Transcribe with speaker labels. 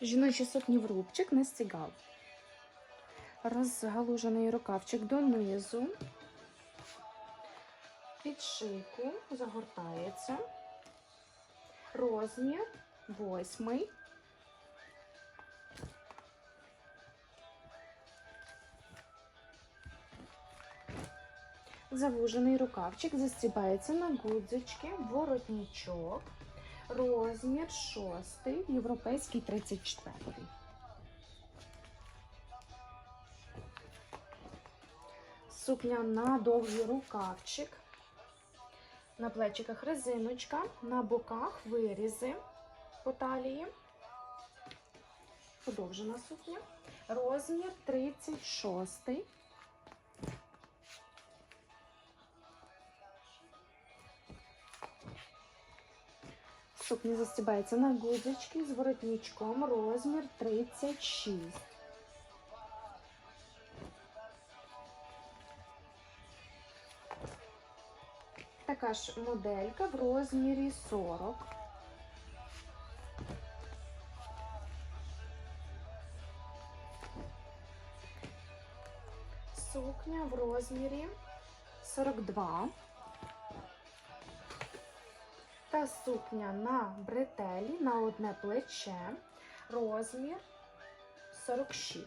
Speaker 1: Жіночі сукні в рубчик не стігав. Розгалужений рукавчик донизу. Під шийку загортається. Розмір восьмий. Завужений рукавчик застібається на гудзички, воротничок. Розмір шостий, європейський 34. Сукня на довгий рукавчик. На плечиках резиночка, на боках вирізи по талії. Подовжена сукня. Розмір 36. Сукня застібається на гудзички з воротничком, розмір 36. Така ж моделька в розмірі 40. Сукня в розмірі 42. Та сукня на бретелі на одне плече. Розмір 46.